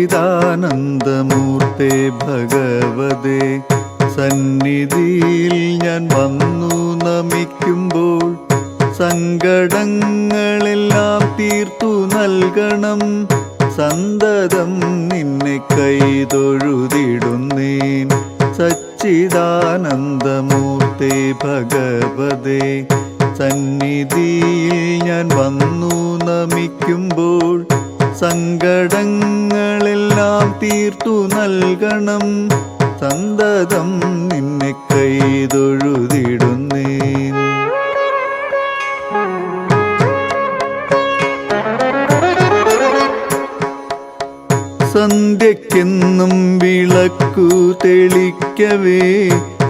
സച്ചിദാനന്ദമൂർത്തേ ഭഗവതേ സന്നിധിയിൽ ഞാൻ വന്നു നമിക്കുമ്പോൾ സങ്കടങ്ങളെല്ലാം തീർത്തു നൽകണം. സന്തതം നിന്നെ കൈതൊഴുതിടുന്നേൻ. സച്ചിദാനന്ദമൂർത്തെ ഭഗവതേ സന്നിധിയിൽ ഞാൻ വന്നു നമിക്കുമ്പോൾ സങ്കടങ്ങളെല്ലാം തീർത്തു നൽകണം. സന്തതം നിന്നെ കൈതൊഴുതിടുന്നേ സന്ധ്യക്കെന്നും വിളക്കു തെളിക്കവേ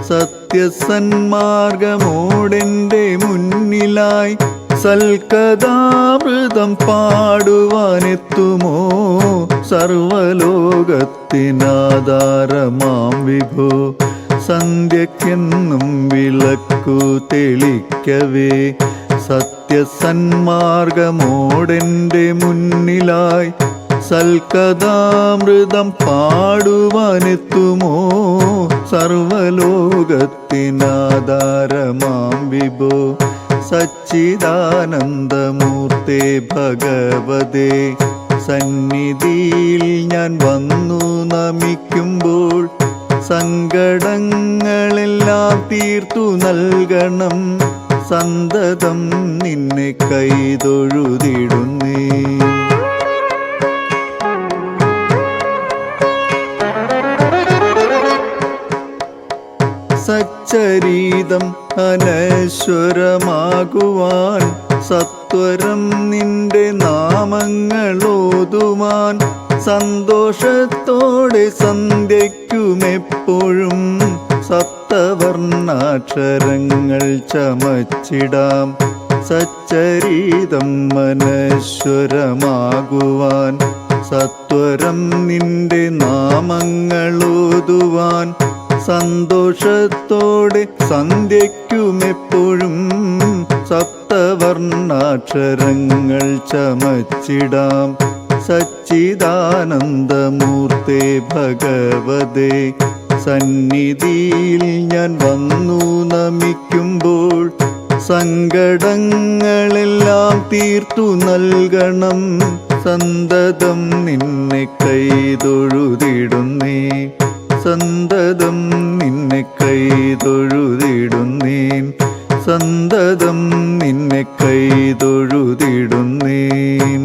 സത്യസന്മാർഗമോടെന്റെ മുന്നിലായി സൽക്കഥാമൃതം പാടുവാനെത്തുമോ? സർവലോകത്തിനാധാരമാം വിഭോ. സന്ധ്യക്കെന്നും വിളക്കു തെളിക്കവേ. സത്യസന്മാർഗമോടെന്റെ മുന്നിലായി സൽക്കഥാമൃതം പാടുവാനെത്തുമോ? സർവലോകത്തിനാധാരമാം വിഭോ. സച്ചിദാനന്ദമൂർത്തേ ഭഗവതേ സന്നിധിയിൽ ഞാൻ വന്നു നമിക്കുമ്പോൾ സങ്കടങ്ങളെല്ലാം തീർത്തു നൽകണം. സന്തതം നിന്നെ കൈതൊഴുതിടുന്നേ. സച്ചരീതം അനശ്വരമാകുവാൻ സത്വരം നിന്റെ നാമങ്ങളോതുവാൻ സന്തോഷത്തോടെ സന്ധ്യയ്ക്കുമെപ്പോഴും സത്തവർണാക്ഷരങ്ങൾ ചമച്ചിടാം സച്ചരീതം മനശ്വരമാകുവാൻ സത്വരം നിന്റെ നാമങ്ങളോതുവാൻ സന്തോഷത്തോടെ സന്ധ്യയ്ക്കുമെപ്പോഴും സപ്തവർണാക്ഷരങ്ങൾ ചമച്ചിടാം. സച്ചിദാനന്ദമൂർത്തേ ഭഗവതേ സന്നിധിയിൽ ഞാൻ വന്നു നമിക്കുമ്പോൾ സങ്കടങ്ങളെല്ലാം തീർത്തു നൽകണം. സന്തതം നിന്നെ കൈതൊഴുതിടുന്നേ. സന്തതം നിന്നെ കൈതൊഴുതിടുന്നേൻ. സന്തതം നിന്നെ കൈതൊഴുതിടുന്നേൻ.